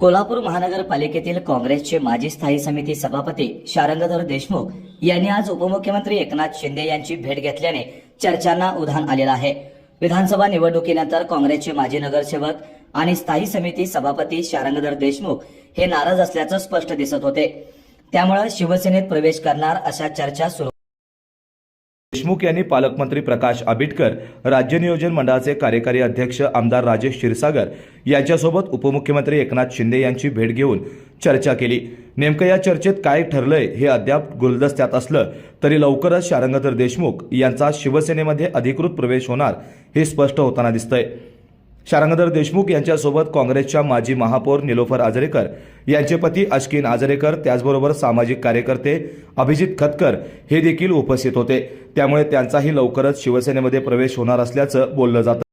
कोल्हापूर महानगरपालिकेतील काँग्रेसचे माजी स्थायी समिती सभापती शारंगधर देशमुख यांनी आज उपमुख्यमंत्री एकनाथ शिंदे यांची भेट घेतल्याने चर्चांना उधाण आलेलं आहे. विधानसभा निवडणुकीनंतर काँग्रेसचे माजी नगरसेवक आणि स्थायी समिती सभापती शारंगधर देशमुख हे नाराज असल्याचं स्पष्ट दिसत होते. त्यामुळे शिवसेनेत प्रवेश करणार अशा चर्चा सुरू देशमुख यांनी पालकमंत्री प्रकाश आबिटकर राज्य नियोजन मंडळाचे कार्यकारी अध्यक्ष आमदार राजेश क्षीरसागर यांच्यासोबत उपमुख्यमंत्री एकनाथ शिंदे यांची भेट घेऊन चर्चा केली. नेमकं या चर्चेत काय ठरलंय हे अद्याप गुलदस्त्यात असलं तरी लवकरच शारंगधर देशमुख यांचा शिवसेनेमध्ये अधिकृत प्रवेश होणार हे स्पष्ट होताना दिसतंय. शारंगधर देशमुख यांच्यासोबत काँग्रेसच्या माजी महापौर निलोफर आजरेकर यांचे पती अश्किन आजरेकर त्याचबरोबर सामाजिक कार्यकर्ते अभिजित खतकर हे देखील उपस्थित होते. त्यामुळे त्यांचाही लवकरच शिवसेनेमध्ये प्रवेश होणार असल्याचं बोललं जातं.